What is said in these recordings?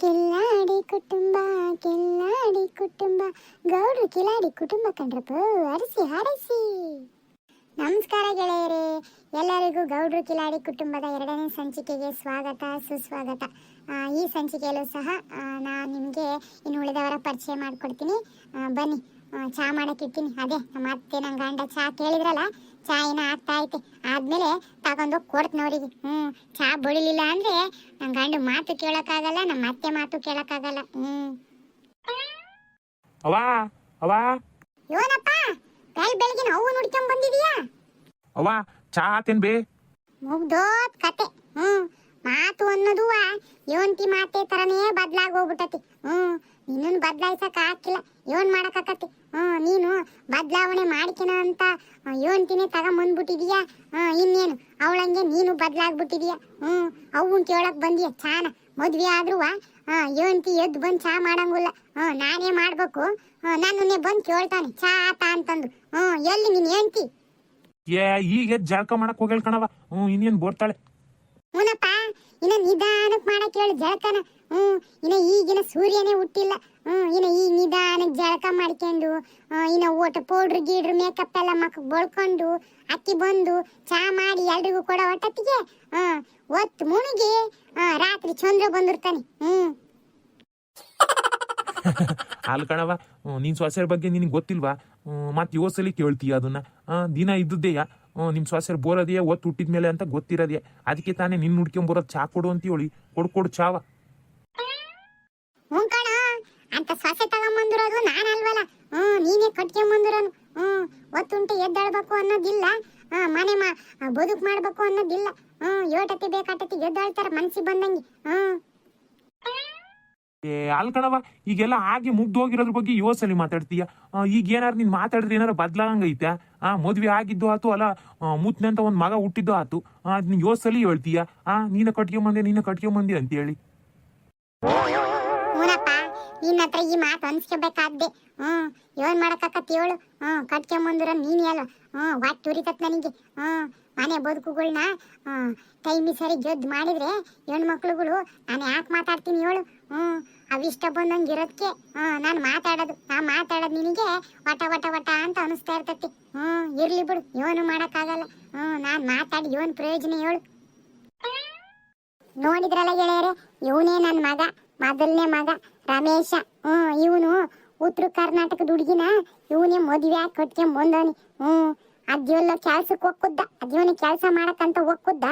ಕಿಲ್ಲಾಡಿ ಕುಟುಂಬ ಕಿಲ್ಲಾಡಿ ಕುಟುಂಬ. ಗೌಡ್ರು ಕಿಲಾಡಿ ಕುಟುಂಬ ಕಂಡ್ರಪ್ಪ, ಅರಸಿ ಹಾರೈಸಿ. ನಮಸ್ಕಾರ ಗೆಳೆಯರೇ, ಎಲ್ಲರಿಗೂ ಗೌಡ್ರು ಕಿಲಾಡಿ ಕುಟುಂಬದ ಎರಡನೇ ಸಂಚಿಕೆಗೆ ಸ್ವಾಗತ, ಸುಸ್ವಾಗತ. ಈ ಸಂಚಿಕೆಯಲ್ಲೂ ಸಹ ನಾನು ನಿಮಗೆ ಇನ್ನು ಉಳಿದವರ ಪರಿಚಯ ಮಾಡಿಕೊಡ್ತೀನಿ. ಬನ್ನಿ ಚಹಾ ಮಾಡೋಕ್ಕಿಡ್ತೀನಿ ಅದೇ, ನಮ್ಮ ಅತ್ತೆ ನನ್ನ ಗಂಡ ಚಹಾ ಕೇಳಿದ್ರಲ್ಲ ಚಾ ಏನೋ ಆಗ್ತಾ ಐತಿ. ಆದ್ಮೇಲೆ ತಗೊಂಡು ಕೊಡ್ತೀನಿ ನೋಡಿದ್ವಿ ಹ್ಞೂ ಚಾ ಬಡಿಲಿಲ್ಲ ಅಂದ್ರೆ ನನ್ನ ಗಂಡ ಮಾತು ಕೇಳೋಕ್ಕಾಗಲ್ಲ ನಮ್ಮ ಅತ್ತೆ ಮಾತು ಕೇಳೋಕ್ಕಾಗಲ್ಲ. ಹ್ಞೂ ಅವಾ ಅವಾ ಇವನಪ್ಪ ಬೆಳ್ ಬೆಳಗಿನ ಅವು ನುಡ್ಕೊಂಡ್ ಬಂದಿದೀಯಾ? ಅವಾ ಚಾ ಆತೇನ್ ಬೇ ಮುಗ್ದೋತ್ ಕತೆ. ಹ್ಮ್ ಮಾತು ಅನ್ನೋದು ಯೋಂತಿ ಮಾತೆ ತರನೇ ಬದಲಾಗಿ ಹೋಗ್ಬಿಟ್ಟತಿ. ಹ್ಮ್ ನಿನ್ನನ್ನು ಬದ್ಲಾಯ್ಸಕ್ ಹಾಕಿಲ್ಲ ಯೋನ್ ಮಾಡಕ್ಕಾಕತಿ ನೀನು ಬದಲಾವಣೆ ಮಾಡ್ಕೆನ ಅಂತ ಯೋಂತಿನೇ ತಗೊಂಬಂದ್ಬಿಟ್ಟಿದೀಯಾ? ಹಾಂ ಇನ್ನೇನು? ಅವಳಂಗೆ ನೀನು ಬದ್ಲಾಗ್ಬಿಟ್ಟಿದೀಯ? ಹ್ಞೂ ಅವನ್ ಕೇಳಕ್ ಬಂದಿಯ ಚಾನ? ಮದ್ವೆ ಆದ್ರೂ ಯೋಂತಿ ಎದ್ದು ಬಂದು ಚಾ ಮಾಡಂಗಿಲ್ಲ. ಹ್ಮ್ ನಾನೇ ಮಾಡ್ಬೇಕು. ನಾನು ನನ್ನನ್ನೇ ಬಂದ್ ಕೇಳ್ತಾನೆ ಚಾ ಆತ ಅಂತಂದು. ಹ್ಮ್ ಎಲ್ಲಿ ನೀನ್ ಹೆಂಡ್ತಿ ಏ ಈಗ ಜಳಕ ಮಾಡಕ್ ಹೋಗ್ಯಾಳ ಕಣವ ಹ್ಞೂ ಇನ್ನೇನು ಬೋರ್ತಾಳೆ. ಹೂನಪ್ಪ ಇನ್ನ ನಿಧಾನಕ್ಕೆ ಮಾಡಕ್ ಹೇಳು ಜಳಕನ. ಹ್ಮ್ ಇನ್ನ ಈಗಿನ ಸೂರ್ಯನೇ ಹುಟ್ಟಿಲ್ಲ. ಹ್ಮ್ ಇನ್ನ ಈಗ ನಿಧಾನಕ್ಕೆ ಜಳಕ ಮಾಡ್ಕೊಂಡು ಇನ್ನ ಓಟ ಪೌಡ್ರ್ ಗೀಡ್ರ್ ಮೇಕಪ್ ಎಲ್ಲ ಮಕ್ಕ ಬಳ್ಕೊಂಡು ಅಕ್ಕಿ ಬಂದು ಚಾ ಮಾಡಿ ಎಲ್ರಿಗೂ ಕೊಡೋ ಒಟ್ಟತ್ತಿಗೆ ಆ, ಒತ್ತು ಮುಳುಗಿ ಆ, ರಾತ್ರಿ ಚಂದ್ರ ಬಂದಿರ್ತಾನೆ. ಹ್ಮ್. ಹಾಲು ಕಣವ ನೀನ್ ಸೊಸೆಯರ ಬಗ್ಗೆ ನಿನಗೆ ಗೊತ್ತಿಲ್ವಾ? ಮತ್ತೆ ಯೋಸಲಿ ಕೇಳ್ತೀಯ ಅದನ್ನ? ದಿನ ಇದ್ದದ್ದೇಯ? ಹ್ಮ್, ನಿಮ್ ಸೊಸೆಯರ್ ಬೋರದೆಯಾ? ಒತ್ತು ಹುಟ್ಟಿದ್ಮೇಲೆ ಅಂತ ಗೊತ್ತಿರೋದೇ ಅದಕ್ಕೆ ತಾನೇ ನಿನ್ ಹುಡ್ಕೊಂಬರೋದು ಚಾ ಕೊಡು ಅಂತ ಹೇಳಿ ಕೊಡು ಕೊಡು ಚಾವ. ಹ್ಞೂ ಅಂತ ಸೊಸೆ ತಗೊಂಬಂದಿರೋದು ನಾನು ಅಲ್ವಲ್ಲ ಹ್ಮ್ ನೀನೇ ಕಟ್ಕೊಂಬಂದಿರೋನು. ಹ್ಞೂ ಒತ್ತುಂಟೆ ಎದ್ದಾಳ್ಬೇಕು ಅನ್ನೋದಿಲ್ಲ. ಮನೆ ಮಾ ಬದುಕು ಮಾಡ್ಬೇಕು ಅನ್ನೋದಿಲ್ಲ. ಹ್ಮ್ ಯೋಟತಿ ಬೇಕಾಟತಿ ಎದ್ದಾಳ್ತಾರ ಮನ್ಸಿಗೆ ಬಂದಂಗೆ. ಹ್ಮ್ ಏ ಅಲ್ ಕಣವ ಈಗೆಲ್ಲ ಹಾಗೆ ಮುಗ್ದು ಹೋಗಿರೋದ್ರ ಬಗ್ಗೆ ಯೋಸಲಿ ಮಾತಾಡ್ತೀಯ? ಈಗ ಏನಾರು ನೀನ್ ಮಾತಾಡಿದ್ರೆ ಏನಾರು ಬದ್ಲಾಗಂಗೈತೆ ಆ, ಮದ್ವೆ ಆಗಿದ್ದು ಆತು ಅಲ್ಲ ಮುತ್ನಂತ ಒಂದ್ ಮಗ ಹುಟ್ಟಿದ್ದು ಆತು. ಅದ್ ನೀನ್ ಯೋಸಲಿ ಹೇಳ್ತೀಯ? ಆ, ನೀನ ಕಟ್ಕೊಂಬಂದೆ ನೀನ ಕಟ್ಕೊಂಬಂದಿ ಅಂತ ಹೇಳಿ ಹ್ಞೂನಪ್ಪ ನಿನ್ನ ಹತ್ರ ಈ ಮಾತು ಅನ್ಸ್ಕೋಬೇಕಾದ್ದೆ. ಹ್ಮ್ ಏನ್ ಮಾಡಕ್ಕಾಕತ್ತಿ ಹೇಳು? ಹ್ಮ್ ಕಟ್ಕೊಂಬಂದಿರ ನೀನು ಅಲ್ಲ ಹ್ಮ್ ಹೊಟ್ಟೆ ಉರಿತತ್ ನನಗೆ? ಹ್ಮ್ ಮನೆ ಬದುಕುಗಳ್ನ ಹ್ಮ್ ಟೈಮಿ ಸರಿ ಗೆದ್ದು ಮಾಡಿದ್ರೆ ಹೆಣ್ಮಕ್ಳುಗಳು, ನಾನು ಯಾಕೆ ಮಾತಾಡ್ತೀನಿ ಹೇಳು? ಹ್ಮ್. ಅವಿಷ್ಟ ಬಂದಂಗೆ ಇರೋದಕ್ಕೆ ಹ್ಮ್, ನಾನು ಮಾತಾಡೋದು. ನಾ ಮಾತಾಡೋದು ನಿನಗೆ ವಟ ವಟ ವಟ ಅಂತ ಅನಿಸ್ತಾ ಇರ್ತೈತಿ. ಹ್ಮ್, ಇರ್ಲಿ ಬಿಡು, ಇವನು ಮಾಡೋಕ್ಕಾಗಲ್ಲ. ಹ್ಮ್, ನಾನು ಮಾತಾಡಿ ಏನು ಪ್ರಯೋಜನ ಹೇಳು. ನೋಡಿದ್ರಲ್ಲ ಗೆಳೆಯರೆ, ಇವನೇ ನನ್ನ ಮಗ, ಮೊದಲನೇ ಮಗ, ರಮೇಶ. ಹ್ಮ್, ಇವನು ಉತ್ತರ ಕರ್ನಾಟಕದ ಹುಡುಗಿನ ಇವನೇ ಮದುವೆ ಆಗಿ ಕಟ್ಕೊಂಡ್ ಬಂದವನಿ ಹ್ಮ್, ಅದ್ಯೆಲ್ಲ ಕೆಲ್ಸಕ್ಕೆ ಹೋಗ್ಕುದ್ದ ಅದ್ಯೋನ ಕೆಲಸ ಮಾಡಕ್ಕಂತ ಹೋಗ್ಕುದ್ದ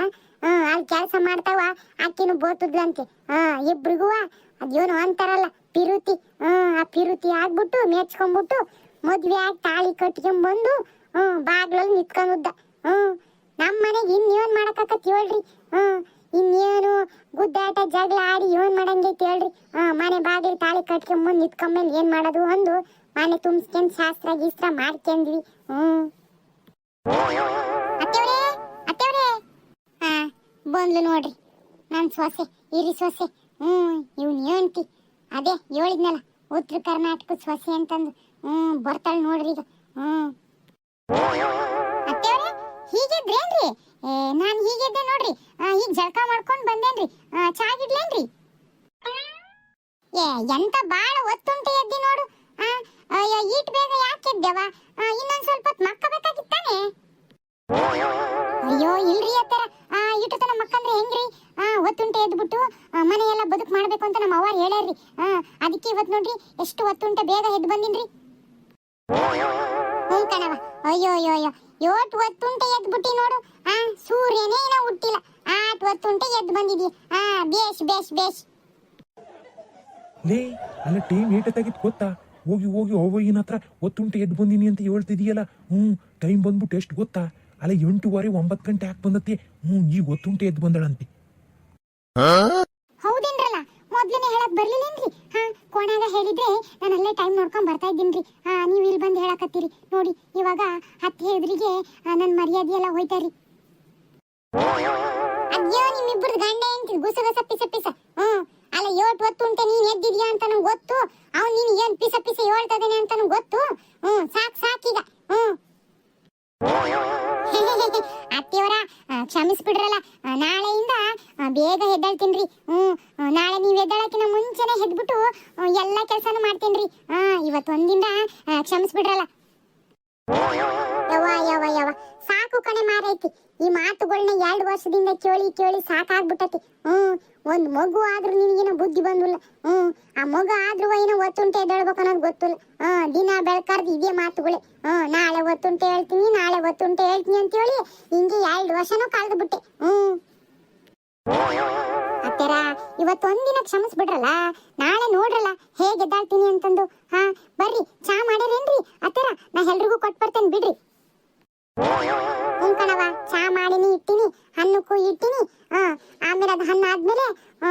ಹ್ಮ್, ಅಲ್ಲಿ ಕೆಲಸ ಮಾಡ್ತಾವ, ಆಕಿನೂ ಬೋತದ್ಲಂತೆ ಹ್ಮ್ ಇಬ್ರಿಗೂ ಅದ್ಯವನು ಅಂತಾರಲ್ಲ ಪಿರುತಿ ಹ್ಮ್, ಆ ಪಿರುತಿ ಆಗ್ಬಿಟ್ಟು ಮೆಚ್ಕೊಂಡ್ಬಿಟ್ಟು ಮದ್ವೆ ಆಗಿ ತಾಳಿ ಕಟ್ಕೊಂಡ್ ಬಂದು ಹ್ಮ್ ಬಾಗ್ಲಲ್ಲಿ ನಿಂತ್ಕೊಂಡುದ್ದ ಹ್ಮ್ ನಮ್ಮ ಮನೆಗೆ ಇನ್ನೇನ್ ಮಾಡಕತ್ತ ಹೇಳ್ರಿ? ಹ್ಮ್, ಇನ್ನೇನು ಗುದ್ದಾಟ, ಜಗಳ ಆಡಿ ಏನ್ ಮಾಡಂಗೈತಿ ಹೇಳ್ರಿ? ಹ್ಮ್, ಮನೆ ಬಾಗಿಲು ತಾಳಿ ಕಟ್ಕೊಂಬಂದು ನಿತ್ಕೊಂಡ್ಮೇಲೆ ಏನ್ ಮಾಡೋದು ಅಂದು ಮನೆ ತುಂಬಿಸ್ಕೊಂಡ್ ಶಾಸ್ತ್ರ ಗೀಸ್ತ್ರ ಮಾಡ್ಕೊಂಡ್ವಿ. ಹ್ಮ್. ಅತ್ತೆವ್ರೇ ಅತ್ತೆವ್ರೇ. ಬಂದ್ಲು ನೋಡ್ರಿ. ನನ್ ಸೊಸೆ, ಇರಿ ಸೊಸೆ. ಹ್ಮ್ ಇವ್ನು ಏನ್ತಿ ಅದೇ ಹೇಳಿದ್ನಲ್ಲ, ಉತ್ತರ ಕರ್ನಾಟಕದ ಸೊಸೆ ಅಂತಂದು. ಹ್ಞೂ, ಬರ್ತಾಳೆ ನೋಡ್ರಿ ಈಗ. ಹ್ಮ್ ಅತ್ತೆವ್ರೆ ಹೀಗಿದ್ರೇನ್ರಿ ನಾನ್ ಹೀಗಿದ್ದೆ ನೋಡ್ರಿ. ಈಗ ಜಳಕ ಮಾಡ್ಕೊಂಡು ಬಂದೇನ್ರಿ. ಚಾಗಿಡ್ಲೇನ್ರಿ ಏ, ಎಂತ ಬಾಳ ಒತ್ತುಂಟೆ ಎದ್ದಿ ನೋಡು. ಅಯ್ಯೋ ಈಟ್ ಬೇಗ ಯಾಕೆ ಎದ್ದೆವ? ಇನ್ನೊಂದು ಸ್ವಲ್ಪ ಹೊತ್ತು ಮಕ್ಕಬೇಕಾಗಿತ್ತಾನೆ? ಅಯ್ಯೋ, ಇಲ್ರಿ ಅತ್ತರ. ಇಟ್ಟು ತನ ಮಕ್ಕಂದ್ರೆ ಹೆಂಗ್ರಿ? ಒತ್ತುಂಟೆ ಎದ್ಬಿಟ್ಟು ಮನೆಯೆಲ್ಲ ಬದುಕು ಮಾಡ್ಬೇಕು ಅಂತ ನಮ್ಮ ಅವ್ವಾರು ಹೇಳ್ಯಾರ್ರಿ. ಆ, ಅದಕ್ಕೆ ಇವತ್ತು ನೋಡ್ರಿ, ಎಷ್ಟು ಒತ್ತುಂಟೆ ಬೇಗ ಎದ್ದು ಬಂದಿನ್ರಿ. ಹ್ಞೂ ಕಣವ ಅಯ್ಯೋ ಅಯ್ಯೋ ಅಯ್ಯೋ. ಯೋಟ್ ಒತ್ತುಂಟೆ ಎದ್ದು ಬಿಟ್ಟಿ ನೋಡು. ಆ, ಸೂರ್ಯನೇ ಏನೋ ಹುಟ್ಟಿಲ್ಲ. ಆಟ್ ಒತ್ತುಂಟೆ ಎದ್ದು ಬಂದಿದಿ ಆ, ಬೇಷ್ ಬೇಷ್ ಬೇಷ್. ಲೇ, ಅಲ್ಲ ಟೈಮ್ ಏಟತ್ತಾಗಿತ್ತು ಗೊತ್ತಾ? ಹೋಗಿ ಹೋಗಿ ಅವ್ವಗಿನ ಹತ್ರ ಒತ್ತುಂಟೆ ಎದ್ದು ಬಂದಿನಿ ಅಂತ ಹೇಳ್ತಿದೀಯಲ್ಲ ಹ್ಞೂ, ಟೈಮ್ ಬಂದ್ಬಿಟ್ಟು ಎಷ್ಟು ಗೊತ್ತಾ? ಅಲ್ಲ ಎಂಟೂವರೆ ಒಂಬತ್ತು ಗಂಟೆ ಹಾಕಿ ಬಂದತ್ತೆ. ಹ್ಞೂ, ಈಗ ಒತ್ತುಂಟೆ ಎದ್ದು ಬಂದಳಂತೆ. ಹೌದೇನ್ರಲ್ಲ? ಮೊದ್ಲನೇ ಹೇಳಕ್ ಬರ್ಲಿಲ್ಲೇನ್ರಿ? ಹಾ, ಕೋಣಾಗ ಹೇಳಿದ್ರೆ ನಾನು ಅಲ್ಲೇ ಟೈಮ್ ನೋಡ್ಕೊಂಡ್ ಬರ್ತಾ ಇದ್ದೀನ್ರಿ. ಹಾ ನೀವು ಇಲ್ಲಿ ಬಂದು ಹೇಳಕತ್ತೀರಿ. ನೋಡಿ, ಇವಾಗ ಹತ್ತಿ ಎದುರಿಗೆ ನನ್ನ ಮರ್ಯಾದೆ ಎಲ್ಲ ಹೋಯ್ತಾರಿ. ಅದ್ಯೋ ನಿಮ್ಮಿಬ್ಬರದು ಗಂಡ ಗುಸಗಸ ಪಿಸ ಪಿಸ. ಹ್ಮ್ ಅಲ್ಲ ಯೋಟ್ ಹೊತ್ತು ಉಂಟೆ, ನೀನ್ ಎದ್ದಿದ್ಯಾ ಅಂತ ನಂಗೆ ಗೊತ್ತು. ಅವ್ನು ನೀನು ಏನ್ ಪಿಸ ಪಿಸ ಹೇಳ್ತಾ ಇದ್ದಾನೆ ಅಂತ ನಂಗೆ ಗೊತ್ತು. ಆ ಆದ್ರೂ ಏನೋ ಒತ್ತುಂಟೆ ಎದ್ದೇಳ್ಬೇಕು ಅನ್ನೋದು ಗೊತ್ತಿಲ್ಲ. ಹಾ, ದಿನ ಬೆಳ್ಕಾರ್ದು ಇದೇ ಮಾತುಗಳೇ. ಹಾ, ನಾಳೆ ಒತ್ತುಂಟೆ ಹೇಳ್ತೀನಿ, ನಾಳೆ ಒತ್ತುಂಟೆ ಹೇಳ್ತೀನಿ ಅಂತ ಹೇಳಿ ಹಿಂಗೆ ಎರಡು ವರ್ಷನೂ ಕಳೆದು ಬಿಟ್ಟೆ ಹ್ಮ್. ಅತ್ತೆರ ಕ್ಷಮಿಸ್ ಬಿಡ್ರಲ್ಲ ನಾಳೆ ನೋಡ್ರಲ್ಲ, ಹೇಗೆ ಎದ್ದಾಳ್ತೀನಿ ಅಂತಂದು. ಹಾ, ಬರ್ರಿ, ಚಾ ಮಾಡ್ಯಾರೇನ್ರಿ ಅತ್ತೆರ, ನಾ ಎಲ್ರಿಗೂ ಕೊಟ್ಬರ್ತೇನೆ ಬಿಡ್ರಿ. ಹ್ಞೂ ಕಣವ ಚಾ ಮಾಡಿನಿ ಇಟ್ಟಿನಿ ಹಣ್ಣಕ್ಕೂ ಇಟ್ಟಿನಿ ಆಮೇಲೆ ಅದು ಹಣ್ಣು ಆದ್ಮೇಲೆ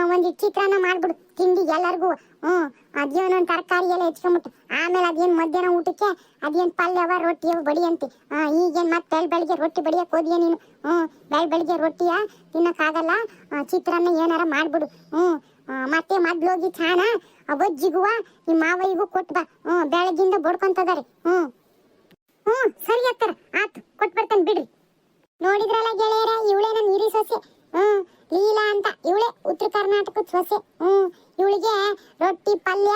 ಒಂದಿಟ್ಟು ಚಿತ್ರಾನ್ನ ಮಾಡ್ಬಿಡು ತಿಂಡಿ ಎಲ್ಲರಿಗೂ ಹ್ಮ್ ಅದೇನೊಂದು ಒಂದು ತರಕಾರಿ ಎಲ್ಲ ಹೆಚ್ಕೊಂಬಿಟ್ಟು ಆಮೇಲೆ ಅದೇನು ಮಧ್ಯಾಹ್ನ ಊಟಕ್ಕೆ ಅದೇನು ಪಲ್ಯವ ರೊಟ್ಟಿಯವ ಬಡಿ ಅಂತಿ ಹಾ ಈಗೇನು ಮತ್ತೆ ಬೆಳ್ ಬೆಳಿಗ್ಗೆ ರೊಟ್ಟಿ ಬಡಿಯಕ್ಕೆ ಹೋದ್ಯ ನೀನು ಹ್ಮ್ ಬೆಳ್ ಬೆಳಿಗ್ಗೆ ರೊಟ್ಟಿಯ ತಿನ್ನಕ್ಕಾಗಲ್ಲ ಚಿತ್ರಾನ್ನ ಏನಾರ ಮಾಡ್ಬಿಡು ಆ, ಮತ್ತೆ ಹೋಗಿ ಚಾನ ಬಜ್ಜಿಗುವ ನಿಮ್ಮ ಮಾವಯ್ಯಗೂ ಕೊಟ್ಟು ಬಾ ಹ್ಮ್ ಬೆಳಗ್ಗಿಂದ ಬಡ್ಕೊಂತದಾರೆ ಹ್ಮ್ ಹ್ಮ್ ಸರಿ ಅತ್ತರ. ಆತ್, ಕೊಟ್ ಬರ್ತೇನೆ ಬಿಡ್ರಿ. ನೋಡಿದ್ರಲ್ಲ ಗೆಳೆಯರ, ಇವಳೇ ನನ್ನ ಹಿರಿ ಸೊಸೆ. ಹ್ಮ್ ಲೀಲಾ ಅಂತ ಇವಳೆ ಉತ್ತರ ಕರ್ನಾಟಕದ ಸೊಸೆ. ಹ್ಮ್ ಇವಳಿಗೆ ರೊಟ್ಟಿ, ಪಲ್ಯ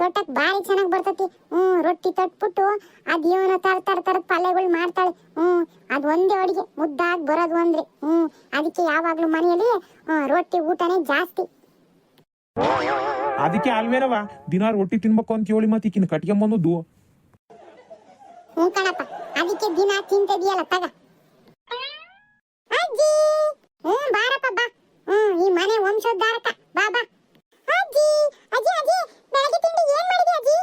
ತೊಟ್ಟಕ್ ಬಾರಿ ಚೆನ್ನಾಗಿ ಬರ್ತತಿ. ಹ್ಮ್ ರೊಟ್ಟಿ ತೊಟ್ಬಿಟ್ಟು ಅದೇನೋ ತರ ತರ ತರದ ಪಲ್ಯಗಳು ಮಾಡ್ತಾಳೆ. ಹ್ಮ್ ಅದ್ ಒಂದೇ ಅಡಿಗೆ, ಮುದ್ದಾಗ್ ಬರೋದು ಅಂದ್ರೆ. ಹ್ಮ್ ಅದಕ್ಕೆ ಯಾವಾಗ್ಲೂ ಮನೆಯಲ್ಲಿ ರೊಟ್ಟಿ ಊಟನೇ ಜಾಸ್ತಿ. ಅದಕ್ಕೆ ಅಲ್ವೇನವ ದಿನ ರೊಟ್ಟಿ ತಿನ್ಬೇಕು ಅಂತ ಹೇಳಿ ಮತ್ತೆ ಈಕಿನ ಕಟ್ಕೊಂಬಂದದ್ದು ಹ್ಞೂ ಕಣಪ್ಪ. ಅದಕ್ಕೆ ದಿನ ತಿಂತದಿಯಲ್ಲ, ತಗ. ಅಜ್ಜಿ! ಹ್ಞೂ, ಬಾರಪ್ಪ, ಬಾ. ಹ್ಞೂ, ಈ ಮನೆ ವಂಶೋದ್ಧಾರಕ. ಬಾ ಬಾ. ಅಜ್ಜಿ ಅಜ್ಜಿ ಅಜ್ಜಿ, ಬೆಳಗ್ಗೆ ತಿಂಡಿ ಏನ್ ಮಾಡಿದೆ ಅಜ್ಜಿ?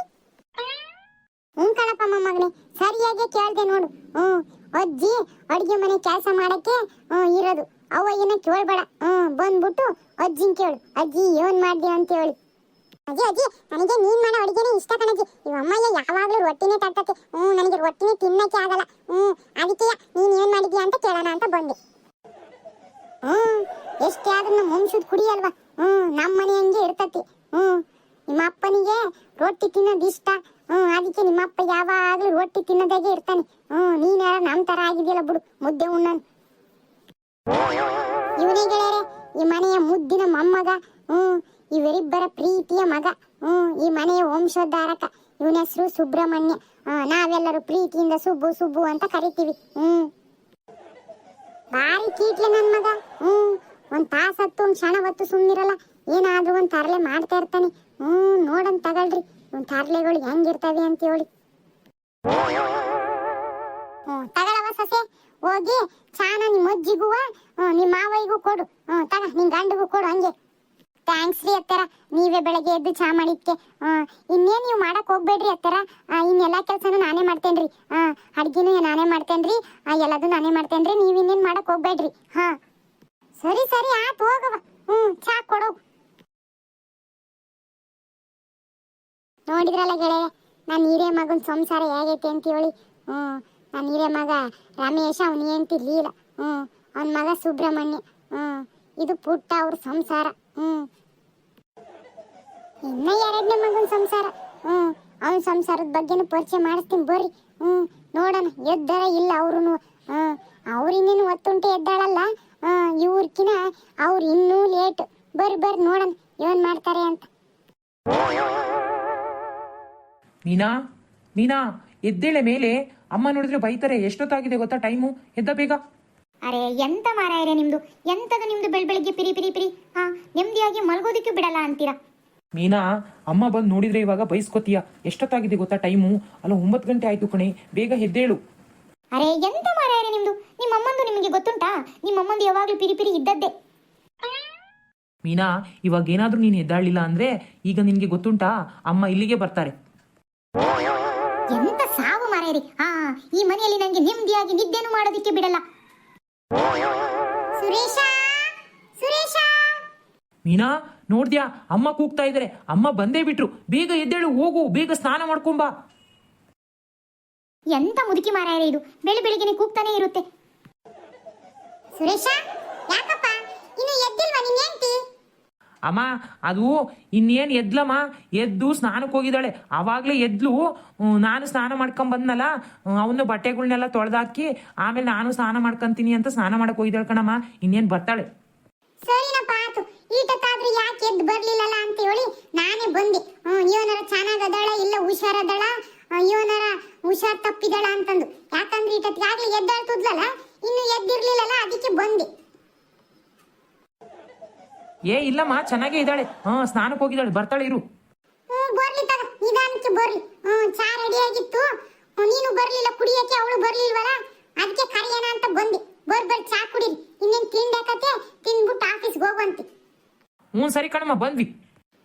ಹ್ಞೂ ಕಣಪ್ಪ ಮೊಮ್ಮಗನೆ ಸರಿಯಾಗಿ ಕೇಳ್ದೆ ನೋಡು. ಹ್ಞೂ, ಅಜ್ಜಿ, ಅಡುಗೆ ಮನೆ ಕೆಲಸ ಮಾಡಕ್ಕೆ, ಹ್ಞೂ, ಇರೋದು. ಅವ್ವಯ್ಯನ ಕೇಳ್ಬೇಡ. ಹ್ಞೂ, ಬಂದ್ಬಿಟ್ಟು ಅಜ್ಜಿನ್ ಕೇಳು. ಅಜ್ಜಿ, ಏನ್ ಮಾಡ್ದೆ ಅಂತ ಹೇಳಿ. ಅಜ್ಜಿ ಅಜ್ಜಿ, ನನಗೆ ನೀನ್ ಮಾಡೋ ಅಡುಗೆನೇ ಇಷ್ಟ ಕಣಜ್ಜಿ. ಇವ್ ಅಮ್ಮಯ್ಯ ಯಾವಾಗ್ಲೂ ರೊಟ್ಟಿನೇ ತಟ್ಟಕ್ಕೆ ಹ್ಮ್, ನನಗೆ ರೊಟ್ಟಿನೇ ತಿನ್ನಕ್ಕೆ ಆಗಲ್ಲ. ಹ್ಮ್, ಅದಕ್ಕೆ ನೀನ್ ಏನ್ ಮಾಡಿದ್ಯಾ ಅಂತ ಕೇಳೋಣ ಅಂತ ಬಂದೆ. ಹ್ಮ್, ಎಷ್ಟೇ ಆದ್ರೂ ನಮ್ಮ ಕುಡಿಯಲ್ವಾ ಹ್ಮ್ ನಮ್ಮ ಮನೆ ಹಂಗೆ ಇರ್ತತಿ. ಹ್ಮ್ ನಿಮ್ಮ ಅಪ್ಪನಿಗೆ ರೊಟ್ಟಿ ತಿನ್ನೋದು ಇಷ್ಟ. ಹ್ಮ್, ಅದಕ್ಕೆ ನಿಮ್ಮ ಅಪ್ಪ ಯಾವಾಗ್ಲೂ ರೊಟ್ಟಿ ತಿನ್ನೋದಾಗೆ ಇರ್ತಾನೆ. ಹ್ಮ್, ನೀನ್ ಯಾರ ನಮ್ ತರ ಆಗಿದ್ಯಲ್ಲ ಬಿಡು, ಮುದ್ದೆ ಉಣ್ಣನ್. ಇವನೇ ಗೆಳೆಯರೆ, ಈ ಮನೆಯ ಮುದ್ದಿನ ಮೊಮ್ಮಗ. ಹ್ಮ್ ಇವರಿಬ್ಬರ ಪ್ರೀತಿಯ ಮಗ. ಹ್ಞೂ ಈ ಮನೆಯ ವಂಶೋದ್ಧಾರಕ. ಇವನ ಹೆಸರು ಸುಬ್ರಹ್ಮಣ್ಯ. ನಾವೆಲ್ಲರೂ ಪ್ರೀತಿಯಿಂದ ಸುಬ್ಬು ಸುಬ್ಬು ಅಂತ ಕರಿತೀವಿ. ಹ್ಞೂ ಬಾರಿ ಕೀಟ್ಲೆ ನನ್ನ ಮಗ. ಹ್ಞೂ ಒಂದು ತಾಸತ್ತು ಒಂದು ಕ್ಷಣ ಹೊತ್ತು ಸುಮ್ಮಿರಲ್ಲ ಏನಾದರೂ ಒಂದು ತರಲೆ ಮಾಡ್ತಾ ಇರ್ತಾನೆ. ಹ್ಞೂ ನೋಡನ್ ತಗಳ್ರಿ. ಒಂದ್ ತರಲೆಗಳು ಹೆಂಗಿರ್ತವೆ ಅಂತ ಹೇಳಿ. ಹ್ಞೂ ತಗಳವ ಸಸೆ, ಹೋಗಿ ಚಾನ ನಿಮ್ಮ ಅಜ್ಜಿಗೂ ನಿಮ್ಮ ಮಾವಯ್ಯಗೂ ಕೊಡು. ಹ್ಞೂ ತಗ, ನಿನ್ ಗಂಡಿಗೂ ಕೊಡು ಹಂಗೆ. ಥ್ಯಾಂಕ್ಸ್ ರೀ ಅತ್ತರ. ನೀವೇ ಬೆಳಗ್ಗೆ ಎದ್ದು ಚಾ ಮಾಡಿದ್ಕೆ. ಇನ್ನೇನು ನೀವು ಮಾಡಕ್ಕೆ ಹೋಗ್ಬೇಡ್ರಿ ಅತ್ತರ. ಇನ್ನೆಲ್ಲ ಕೆಲಸನೂ ನಾನೇ ಮಾಡ್ತೇನ್ರಿ. ರೀ ಅಡುಗೆನೂ ನಾನೇ ಮಾಡ್ತೇನೆ ರೀ ಎಲ್ಲದೂ ನಾನೇ ಮಾಡ್ತೇನ್ರಿ. ನೀವು ಇನ್ನೇನು ಮಾಡಕ್ಕೆ ಹೋಗ್ಬೇಡ್ರಿ. ಹಾಂ. ಸರಿ ಸರಿ, ಆತು ಹೋಗವ ಹ್ಞೂ ಚಾ ಕೊಡು. ನೋಡಿದ್ರಲ್ಲ ಗೆಳೆಯ, ನಾನು ಹಿರಿಯ ಮಗನ ಸಂಸಾರ ಹೇಗೈತೆ ಅಂತ ಹೇಳಿ. ಹ್ಮ್ ನನ್ನ ಹಿರಿಯ ಮಗ ರಮೇಶ, ಅವನ ಹೆಂಡತಿ ಹ್ಮ್, ಅವನ ಮಗ ಸುಬ್ರಹ್ಮಣ್ಯ. ಹ್ಞೂ ಇದು ಪುಟ್ಟ ಅವ್ರ ಸಂಸಾರ. ಹ್ಮ್ ಇನ್ನ ಎರಡನೇ ಮಗನ ಸಂಸಾರ. ಹ್ಮ್ ಅವನ ಸಂಸಾರದ ಬಗ್ಗೆನೂ ಪರಿಚಯ ಮಾಡಿಸ್ತೀನಿ ಬರ್ರಿ. ಹ್ಮ್ ನೋಡೋಣ ಎದ್ದಾರ ಇಲ್ಲ ಅವ್ರು ಹ್ಮ್ ಅವ್ರು ಇನ್ನೇನು ಒತ್ತುಂಟೆ ಎದ್ದಾಳಲ್ಲ. ಇವ್ರಕಿನ ಅವ್ರು ಇನ್ನೂ ಲೇಟ್ ಬರ್ರಿ ಬರ್ರಿ ನೋಡೋಣ ಏನ್ ಮಾಡ್ತಾರೆ ಅಂತ. ಮೀನಾ ಮೀನಾ ಎದ್ದೇಳೆ ಮೇಲೆ ಅಮ್ಮ ನೋಡಿದ್ರೆ ಬೈತಾರೆ ಎಷ್ಟೊತ್ತಾಗಿದೆ ಗೊತ್ತಾ ಟೈಮು? ಎದ್ದ ಬೇಗ. ಅರೆ ಎಂತ ಮಾರಾಯರೆ ನಿಮ್ದು? ಎಂತದು ನಿಮ್ದು ಬೆಳ್ ಬೆಳಿಗ್ಗೆ ಪಿರಿ ಪಿರಿ ಪಿರಿ? ಹಾ ನೆಮ್ಮದಿಯಾಗಿ ಮಲ್ಗೋದಿಕ್ಕೂ ಬಿಡಲ್ಲ ಅಂತೀರಾ? ಮೀನಾ ಅಮ್ಮ ಬಂದು ನೋಡಿದ್ರೆ ಇವಾಗ ಬೈಸ್ಕೊತೀಯ. ಎಷ್ಟೊತ್ತಾಗಿದೆ ಗೊತ್ತಾ ಟೈಮು? ಅಲ್ಲ ಒಂಬತ್ತು ಗಂಟೆ ಆಯ್ತು ಕಣೆ. ಬೇಗ ಹೆದ್ದೇಳು ಅರೆ ಎಂತ ಮಾರಾಯರೆ ನಿಮ್ದು? ನಿಮ್ಮ ಅಮ್ಮಂದು ನಿಮಗೆ ಗೊತ್ತುಂಟಾ? ನಿಮ್ಮ ಅಮ್ಮಂದು ಯಾವಾಗ್ಲೂ ಪಿರಿ ಪಿರಿ ಇದ್ದದ್ದೇ. ಮೀನಾ ಇವಾಗ ಏನಾದ್ರೂ ನೀನು ಎದ್ದಾಳಿಲ್ಲ ಅಂದ್ರೆ ಈಗ ನಿನ್ಗೆ ಗೊತ್ತುಂಟಾ? ಅಮ್ಮ ಇಲ್ಲಿಗೆ ಬರ್ತಾರೆ. ಎಂತ ಸಾವು ಮಾರಾಯರಿ. ಹಾ ಈ ಮನೆಯಲ್ಲಿ ನಂಗೆ ನೆಮ್ಮದಿಯಾಗಿ ನಿದ್ದೆನೂ ಮಾಡೋದಿಕ್ಕೆ ಬಿಡಲ್ಲ. ಸುರೇಶ! ಮೀನಾ ನೋಡ್ದ್ಯಾ? ಅಮ್ಮ ಕೂಗ್ತಾ ಇದ್ದಾರೆ ಅಮ್ಮ ಬಂದೇ ಬಿಟ್ರು. ಬೇಗ ಎದ್ದೇಳು ಹೋಗು. ಬೇಗ ಸ್ನಾನ ಮಾಡ್ಕೊಂಬಾ ಎಂತ ಮುದುಕಿ ಮಾರಾಯರೆ ಇದು? ಬೆಳಿ ಬೆಳಿಗ್ಗೆನೆ ಕೂಗ್ತಾನೆ ಇರುತ್ತೆ. ಸುರೇಶ ಯಾಕಪ್ಪ? ಇನ್ನು ಎದ್ದಿಲ್ವಾ ನಿನ್ ಹೆಂಡತಿ? ಅಮ್ಮ ಅದು ಇನ್ನೇನು ಎದ್ಲಮ್ಮ? ಎದ್ದು ಸ್ನಾನಕ್ಕೆ ಹೋಗಿದ್ದಾಳೆ. ಅವಾಗಲೇ ಎದ್ಲು ನಾನು ಸ್ನಾನ ಮಾಡ್ಕೊಂಡ್ ಬಂದ್ನಲ್ಲ ಅವನ ಬಟ್ಟೆಗಳನ್ನೆಲ್ಲ ತೊಳೆದಾಕಿ ಆಮೇಲೆ ನಾನು ಸ್ನಾನ ಮಾಡ್ಕೊಂತೀನಿ ಅಂತ ಸ್ನಾನ ಮಾಡಕ್ಕೆ ಹೋಗಿದ್ದಾಳೆ ಕಣಮ್ಮ. ಇನ್ನೇನು ಬರ್ತಾಳೆ? ಸರಿನಪ್ಪ ಎದ್ದು ಬರ್ಲಿಲ್ಲಲ್ಲ ಅಂತ ಹೇಳಿ ನಾನೇ ಬಂದೆ. ಇವನರ ಚೆನ್ನಾಗದಳ ಇಲ್ಲ ಹುಷಾರದಳ ಇವನರ ಹುಷಾರ್ ತಪ್ಪಿದಳ ಅಂತಂದು. ಯಾಕಂದ್ರೆ ಇಟ್ಟತ್ಗಾಗ್ಲಿ ಎದ್ದಾಳ್ತದ್ಲಲ್ಲ ಇನ್ನು ಎದ್ದಿರ್ಲಿಲ್ಲಲ್ಲ ಅದಕ್ಕೆ ಬಂದೆ. ಏ ಇಲ್ಲಮ್ಮ ಚೆನ್ನಾಗೇ ಇದ್ದಾಳೆ. ಹಾ ಸ್ನಾನಕ್ಕೆ ಹೋಗಿದ್ದಾಳೆ. ಬರ್ತಾಳೆ ಇರು. ಬರ್ಲಿ ತಗ. ನಿಧಾನಕ್ಕೆ ಬರ್ಲಿ. ಹ್ಮ್ ಚಾ ರೆಡಿ ಆಗಿತ್ತು ನೀನು ಬರ್ಲಿಲ್ಲ ಕುಡಿಯಕ್ಕೆ ಅವಳು ಬರ್ಲಿಲ್ವಲ್ಲ? ಅದಕ್ಕೆ ಕರೆಯೋಣ ಅಂತ ಬಂದೆ. ಬರ್ ಬರ್ ಚಾ ಕುಡಿ ಇನ್ನೇನ್ ತಿನ್ಬೇಕತ್ತೆ ತಿನ್ಬಿಟ್ಟು ಆಫೀಸ್ಗೆ ಹೋಗುವಂತೆ. ಹ್ಞೂ ಸರಿ ಕಣಮ್ಮ ಬಂದ್ವಿ.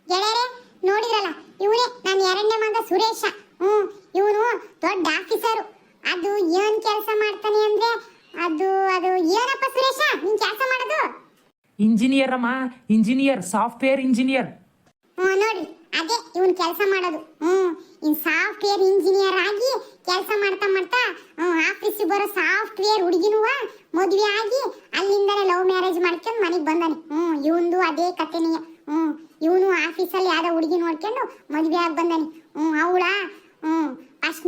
ಗೆಳೆಯರೇ ನೋಡಿದ್ರಲ್ಲ ಇವನೇ ನನ್ನ ಎರಡನೇ ಮಗ ಸುರೇಶ. ಹ್ಮ್ ಇವನು ದೊಡ್ಡ ಆಫೀಸರು. ಅದು ಏನ್ ಕೆಲಸ ಮಾಡ್ತಾನೆ ಅಂದ್ರೆ ಅದು ಅದು ಏನಪ್ಪ ಸುರೇಶ ನೀನ್ ಕೆಲಸ ಮಾಡೋದು? ಇಂಜಿನಿಯರ್ ಅಮ್ಮ ಇಂಜಿನಿಯರ್ ಸಾಫ್ಟ್ವೇರ್ ಇಂಜಿನಿಯರ್. ಹ್ಮ್ ನೋಡಿ ಅದೇ ಇವನ್ ಕೆಲಸ ಮಾಡೋದು. ಹ್ಮ್ ಇನ್ ಸಾಫ್ಟ್ವೇರ್ ಇಂಜಿನಿಯರ್ ಆಗಿ ಕೆಲಸ ಮಾಡ್ತಾ ಮಾಡ್ತಾ ಆಫೀಸಿಗೆ ಬರೋ ಸಾಫ್ಟ್ವೇರ್ ಹುಡುಗಿನೂ ಮದುವೆ ಆಗಿ ಅಲ್ಲಿಂದನೇ ಲವ್ ಮ್ಯಾರೇಜ್ ಮಾಡ್ಕೊಂಡು ಮನೆಗೆ ಬಂದಾನೆ. ಹ್ಞೂ ಇವಂದು ಅದೇ ಕಥೆನೇ ಹ್ಞೂ ಇವನು ಆಫೀಸಲ್ಲಿ ಯಾವ್ದೋ ಹುಡುಗಿ ನೋಡ್ಕೊಂಡು ಮದುವೆ ಆಗಿ ಬಂದಾನೆ. ಹ್ಞೂ ಅವಳ, ಹ್ಮ್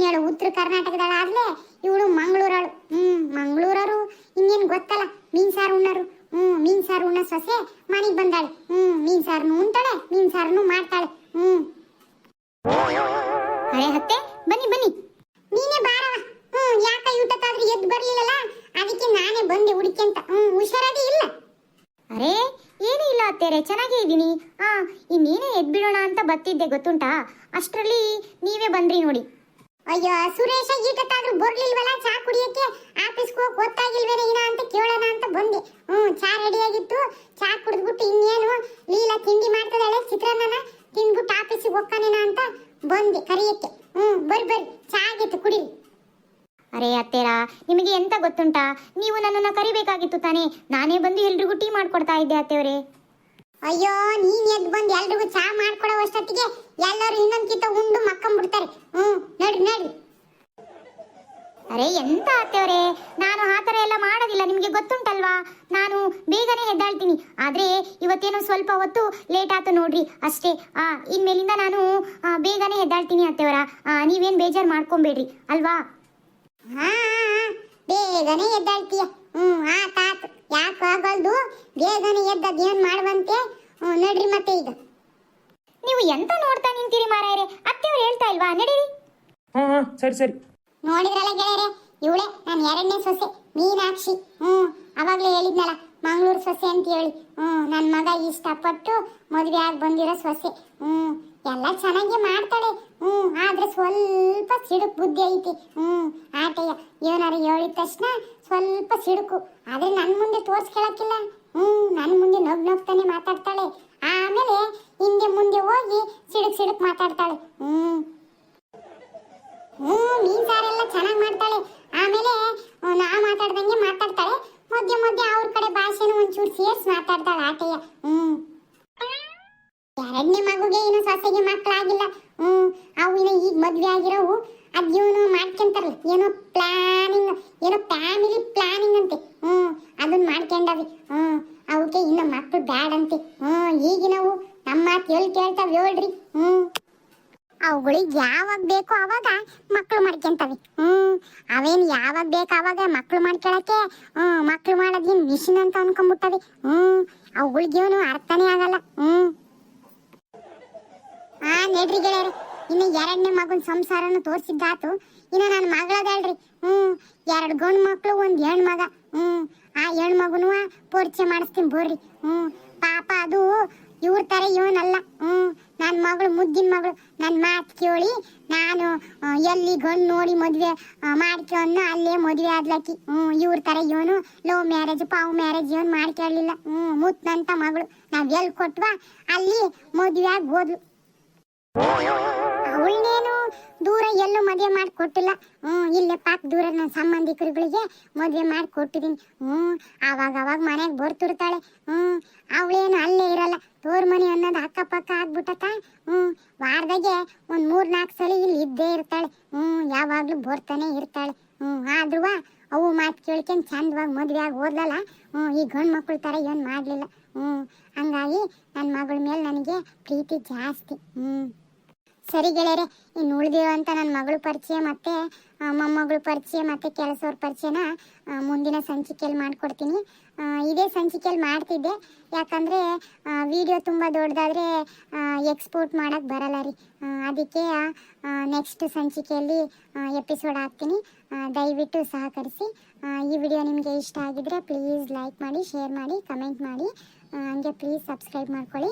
ಹೇಳು ಉತ್ತರ ಕರ್ನಾಟಕದಳಾದ್ಲೆ ಇವಳು ಮಂಗಳೂರಳು ಹ್ಞೂ ಮಂಗಳೂರರು ಇನ್ನೇನು ಗೊತ್ತಲ್ಲ ಮೀನು ಸಾರು ಉಣ್ಣರು. ಹ್ಞೂ ಮೀನು ಸಾರು ಉಣ್ಣ ಸೊಸೆ ಮನೆಗೆ ಬಂದಾಳೆ. ಹ್ಞೂ ಮೀನು ಸಾರನು ಉಣ್ತಾಳೆ ಮೀನು ಸಾರನು ಮಾಡ್ತಾಳೆ. ಹ್ಞೂ ಅರೆ ಹತ್ತೆ, ಬನ್ನಿ ಬನ್ನಿ. ನೀನೇ ಬಾರವ ಹ್ಞೂ ಯಾಕೆ ಯೂಟತ್ತಾದ್ರೆ ಎದ್ದು ಬರ್ಲಿಲ್ಲಲ್ಲ? ಅದಕ್ಕೆ ನಾನೇ ಬಂದೆ ಹುಡುಕ್ಯಂತ ಹ್ಮ್ ಹುಷಾರಾಗಿ ಇಲ್ಲ. ಅರೆ ಏನೂ ಇಲ್ಲ ಅತ್ತೇರೆ ಚೆನ್ನಾಗೇ ಇದ್ದೀನಿ. ಆ ಇನ್ನೇನೇ ಎದ್ಬಿಡೋಣ ಅಂತ ಬತ್ತಿದ್ದೆ ಗೊತ್ತುಂಟಾ? ಅಷ್ಟರಲ್ಲಿ ನೀವೇ ಬಂದ್ರಿ ನೋಡಿ. ಅಯ್ಯೋ ಸುರೇಶ ಈಟತ್ತಾದ್ರೂ ಬರ್ಲಿಲ್ವಲ್ಲ? ಚಾ ಕುಡಿಯಕ್ಕೆ ಆಫೀಸ್ಗೆ ಹೋಗಿ ಗೊತ್ತಾಗಿಲ್ವೇನೆ ಏನ ಅಂತ ಕೇಳೋಣ ಅಂತ ಬಂದೆ. ಹ್ಞೂ ಚಾ ರೆಡಿ ಆಗಿತ್ತು. ಚಾ ಕುಡಿದ್ಬಿಟ್ಟು ಇನ್ನೇನು ಲೀಲಾ ತಿಂಡಿ ಮಾಡ್ತದಾಳೆ ಚಿತ್ರಾನ್ನನ ತಿಂದ್ಬಿಟ್ಟು ಆಫೀಸಿಗೆ ಹೋಗ್ತಾನೇನ ಅಂತ ಬಂದೆ ಕರಿಯಕ್ಕೆ. ಹ್ಞೂ ಬರ್ರಿ ಬರ್ರಿ. ಚಾ ಆಗಿತ್ತು ಕುಡೀರಿ. ಅರೆ ಅತ್ತೆರಾ ನಿಮಗೆ ಎಂತ ಗೊತ್ತುಂಟಾ? ನೀವು ನನ್ನನ್ನು ಕರಿಬೇಕಾಗಿತ್ತು ತಾನೇ. ನಾನೇ ಬಂದು ಎಲ್ರಿಗೂ ಟೀ ಮಾಡ್ಕೊಡ್ತಾ ಇದ್ದೆ ಅತ್ತೆಯವರೇ. ಅಯ್ಯೋ ನೀನ್ ಎದ್ ಬಂದು ಎಲ್ರಿಗೂ ಚಾ ಮಾಡ್ಕೊಡೋ ಅಷ್ಟೊತ್ತಿಗೆ ಎಲ್ಲರೂ ಇನ್ನೊಂದ್ ಕಿತ್ತ ಉಂಡು ಮಕ್ಕಂಬಿಡ್ತಾರೆ. ಹ್ಮ್ ನಡಿ ನಡಿ. ಅರೆ ಎಂತ ಅತ್ತೆಯವರೇ? ನಾನು ಆ ಥರ ಎಲ್ಲ ಮಾಡೋದಿಲ್ಲ ನಿಮಗೆ ಗೊತ್ತುಂಟಲ್ವಾ? ನಾನು ಬೇಗನೆ ಎದ್ದಾಳ್ತೀನಿ. ಆದರೆ ಇವತ್ತೇನೋ ಸ್ವಲ್ಪ ಹೊತ್ತು ಲೇಟ್ ಆಯ್ತು ನೋಡ್ರಿ. ಅಷ್ಟೇ ಆ ಇನ್ಮೇಲಿಂದ ನಾನು ಬೇಗನೆ ಎದ್ದಾಳ್ತೀನಿ ಅತ್ತೆಯವರ. ನೀವೇನು ಬೇಜಾರು ಮಾಡ್ಕೊಬೇಡ್ರಿ ಅಲ್ವಾ? ಹಾ ಬೇಗನೆ ಎದ್ದಾಳ್ತೀಯ. ಹ್ಮ್ ಆತ ಆತು. ಯಾಕೆ ಆಗಲ್ದು? ಬೇಗನೆ ಎದ್ದದ್ ಏನು ಮಾಡುವಂತೆ? ಹ್ಞೂ ನಡ್ರಿ ಮತ್ತೆ ಈಗ. ನೀವು ಎಂತ ನೋಡ್ತಾ ನಿಂತೀರಿ ಮಾರಾಯರೆ? ಅತ್ತೆಯವ್ರು ಹೇಳ್ತಾ ಇಲ್ವಾ? ನಡೀರಿ. ಹಾ ಹಾ ಸರಿ ಸರಿ. ನೋಡಿದ್ರಲ್ಲ ಗೆಳೆಯರೆ ಇವಳೆ ನಾನು ಎರಡನೇ ಸೊಸೆ ಮೀನಾಕ್ಷಿ. ಹ್ಞೂ ಅವಾಗಲೇ ಹೇಳಿದ್ನಲ್ಲ ಮಂಗಳೂರು ಸೊಸೆ ಅಂತ ಹೇಳಿ. ಹ್ಞೂ ನನ್ನ ಮಗ ಇಷ್ಟಪಟ್ಟು ಮದುವೆ ಆಗಿ ಬಂದಿರೋ ಸೊಸೆ. ಹ್ಮ್ ಎಲ್ಲ ಚೆನ್ನಾಗಿ ಮಾಡ್ತಾಳೆ. ಹ್ಞೂ ಆದ್ರೆ ಸ್ವಲ್ಪ ಸಿಡುಕು ಬುದ್ಧಿ ಐತಿ. ಹ್ಞೂ ಆಟಯ್ಯ, ಏನಾರು ಹೇಳಿದ ತಕ್ಷಣ ಸ್ವಲ್ಪ ಸಿಡುಕು. ಆದ್ರೆ ನನ್ನ ಮುಂದೆ ತೋರಿಸ್ಕೊಳಕ್ಕಿಲ್ಲ ಹ್ಞೂ ನನ್ನ ಮುಂದೆ ನಗ್ ನಗ್ತಾನೆ ಮಾತಾಡ್ತಾಳೆ. ಆಮೇಲೆ ಹಿಂದೆ ಮುಂದೆ ಹೋಗಿ ಸಿಡುಕ್ ಸಿಡುಕ್ ಮಾತಾಡ್ತಾಳೆ. ಹ್ಞೂ ಹ್ಞೂ ಮೀನ್ ಸಾರೆಲ್ಲ ಚೆನ್ನಾಗಿ ಮಾಡ್ತಾಳೆ. ಆಮೇಲೆ ನಾ ಮಾತಾಡ್ದಂಗೆ ಮಾತಾಡ್ತಾಳೆ. ಮಧ್ಯೆ ಮಧ್ಯೆ ಅವ್ರ ಕಡೆ ಭಾಷೆನೂ ಒಂಚೂರು ಸೇರಿಸಿ ಮಾತಾಡ್ತಾಳೆ ಆಟಯ್ಯ. ಹ್ಮ್. ಎರಡನೇ ಮಗುಗೆ ಏನು ಸೊಸೆಗೆ ಮಕ್ಕಳಾಗಿಲ್ಲ. ಹ್ಮ್ ಅವಿನ ಈಗ ಮದುವೆ ಆಗಿರೋವು. ಅದ್ಯೂನು ಮಾಡ್ಕೊಂತಾರಲ್ಲ, ಏನೋ ಪ್ಲಾನಿಂಗ್, ಏನೋ ಫ್ಯಾಮಿಲಿ ಪ್ಲಾನಿಂಗ್ ಅಂತೆ. ಹ್ಞೂ ಅದನ್ನ ಮಾಡ್ಕೊಂಡವಿ. ಹ್ಞೂ ಅವಕ್ಕೆ ಇನ್ನು ಮಕ್ಕಳು ಬ್ಯಾಡಂತೆ. ಹ್ಞೂ ಈಗಿನವು ನಮ್ಮ ಮಾತು ಎಲ್ಲಿ ಕೇಳ್ತಾವೆ ಹೇಳ್ರಿ. ಹ್ಞೂ ಅವುಗಳಿಗೆ ಯಾವಾಗ ಬೇಕೋ ಅವಾಗ ಮಕ್ಕಳು ಮಾಡ್ಕೊಂತವೆ. ಹ್ಞೂ ಅವೇನು ಯಾವಾಗ ಬೇಕು ಅವಾಗ ಮಕ್ಕಳು ಮಾಡ್ಕೊಳಕ್ಕೆ, ಹ್ಮ್ ಮಕ್ಕಳು ಮಾಡೋದೇನು ಮಿಷಿನ್ ಅಂತ ಅನ್ಕೊಂಡ್ಬಿಟ್ಟವೆ ಹ್ಮ್ ಅವುಗಳಿಗೇನು ಅರ್ಥನೇ ಆಗಲ್ಲ. ಹ್ಮ್. ಆ, ನೆಡ್ರಿ ಗೆಳೆಯರೆ. ಇನ್ನು ಎರಡನೇ ಮಗನ ಸಂಸಾರನು ತೋರಿಸಿದ್ದಾತು. ಇನ್ನು ನನ್ನ ಮಗಳದಲ್ರಿ. ಹ್ಞೂ, ಎರಡು ಗಂಡು ಮಕ್ಕಳು ಒಂದು ಹೆಣ್ಣು ಮಗ. ಹ್ಮ್ ಆ ಹೆಣ್ಣು ಮಗನೂ ಪರಿಚಯ ಮಾಡಿಸ್ತೀನಿ ಬರ್ರಿ. ಹ್ಞೂ, ಪಾಪ ಅದು ಇವ್ರ ಥರ ಇವನಲ್ಲ. ಹ್ಞೂ ನನ್ನ ಮಗಳು ಮುದ್ದಿನ ಮಗಳು. ನನ್ನ ಮಾತು ಕೇಳಿ ನಾನು ಎಲ್ಲಿ ಗಂಡು ನೋಡಿ ಮದುವೆ ಮಾಡ್ಕೊಂಡು ಅಲ್ಲೇ ಮದುವೆ ಆದ್ಲಕ್ಕಿ. ಹ್ಞೂ, ಇವ್ರ ಥರ ಇವನು ಲವ್ ಮ್ಯಾರೇಜ್, ಪಾವ್ ಮ್ಯಾರೇಜ್ ಇವನು ಮಾಡ್ಕೊಳ್ಳಿಲ್ಲ ಹ್ಮ್ ಮುತ್ತಂತ ಮಗಳು. ನಾವು ಎಲ್ಲಿ ಕೊಟ್ವಾ ಅಲ್ಲಿ ಮದುವೆ ಆಗಿ ಹೋದ್ಲು. ಅವಳನ್ನೇನು ದೂರ ಎಲ್ಲೂ ಮದುವೆ ಮಾಡಿಕೊಟ್ಟಿಲ್ಲ. ಹ್ಞೂ ಇಲ್ಲೇ ಪಾಕ್ ದೂರ ನನ್ನ ಸಂಬಂಧಿಕರುಗಳಿಗೆ ಮದುವೆ ಮಾಡಿ ಕೊಟ್ಟಿದ್ದೀನಿ ಹ್ಮ್, ಆವಾಗ ಅವಾಗ ಮನೆಗೆ ಬರ್ತಿರ್ತಾಳೆ. ಹ್ಞೂ ಅವಳೇನು ಅಲ್ಲೇ ಇರಲ್ಲ. ತೋರ್ ಮನೆ ಅನ್ನೋದು ಅಕ್ಕಪಕ್ಕ ಆಗ್ಬಿಟ್ಟತ ಹ್ಞೂ ವಾರದಾಗೆ ಒಂದು ಮೂರು ನಾಲ್ಕು ಸಲ ಇಲ್ಲಿ ಇದ್ದೇ ಇರ್ತಾಳೆ. ಹ್ಞೂ ಯಾವಾಗಲೂ ಬರ್ತಾನೆ ಇರ್ತಾಳೆ. ಹ್ಞೂ ಆದ್ರೂ ಅವು ಮಾತು ಕೇಳ್ಕೊಂಡು ಚಂದವಾಗಿ ಮದುವೆ ಆಗಿ ಓದ್ಲಲ್ಲ ಹ್ಞೂ ಈ ಗಂಡು ಮಕ್ಕಳು ಥರ ಏನು ಮಾಡಲಿಲ್ಲ. ಹ್ಞೂ ಹಂಗಾಗಿ ನನ್ನ ಮಗಳ ಮೇಲೆ ನನಗೆ ಪ್ರೀತಿ ಜಾಸ್ತಿ. ಹ್ಮ್. ಸರಿ ಗೆಳೆಯರೆ ಇನ್ನು ಅಂತ ನನ್ನ ಮಗಳು ಪರಿಚಯ ಮತ್ತೆ ಮೊಮ್ಮಗಳು ಪರಿಚಯ ಮತ್ತೆ ಕೆಲಸವ್ರ ಪರಿಚಯನ ಮುಂದಿನ ಸಂಚಿಕೆಯಲ್ಲಿ ಮಾಡಿಕೊಡ್ತೀನಿ. ಇದೇ ಸಂಚಿಕೆಯಲ್ಲಿ ಮಾಡ್ತಿದ್ದೆ. ಯಾಕಂದರೆ ವಿಡಿಯೋ ತುಂಬ ದೊಡ್ಡದಾದರೆ ಎಕ್ಸ್ಪೋರ್ಟ್ ಮಾಡೋಕ್ಕೆ ಬರಲ್ಲ ರೀ. ಅದಕ್ಕೆ ನೆಕ್ಸ್ಟ್ ಸಂಚಿಕೆಯಲ್ಲಿ ಎಪಿಸೋಡ್ ಹಾಕ್ತೀನಿ. ದಯವಿಟ್ಟು ಸಹಕರಿಸಿ. ಈ ವಿಡಿಯೋ ನಿಮಗೆ ಇಷ್ಟ ಆಗಿದ್ರೆ ಪ್ಲೀಸ್ ಲೈಕ್ ಮಾಡಿ ಶೇರ್ ಮಾಡಿ ಕಮೆಂಟ್ ಮಾಡಿ. ಹಂಗೆ ಪ್ಲೀಸ್ ಸಬ್ಸ್ಕ್ರೈಬ್ ಮಾಡ್ಕೊಳ್ಳಿ.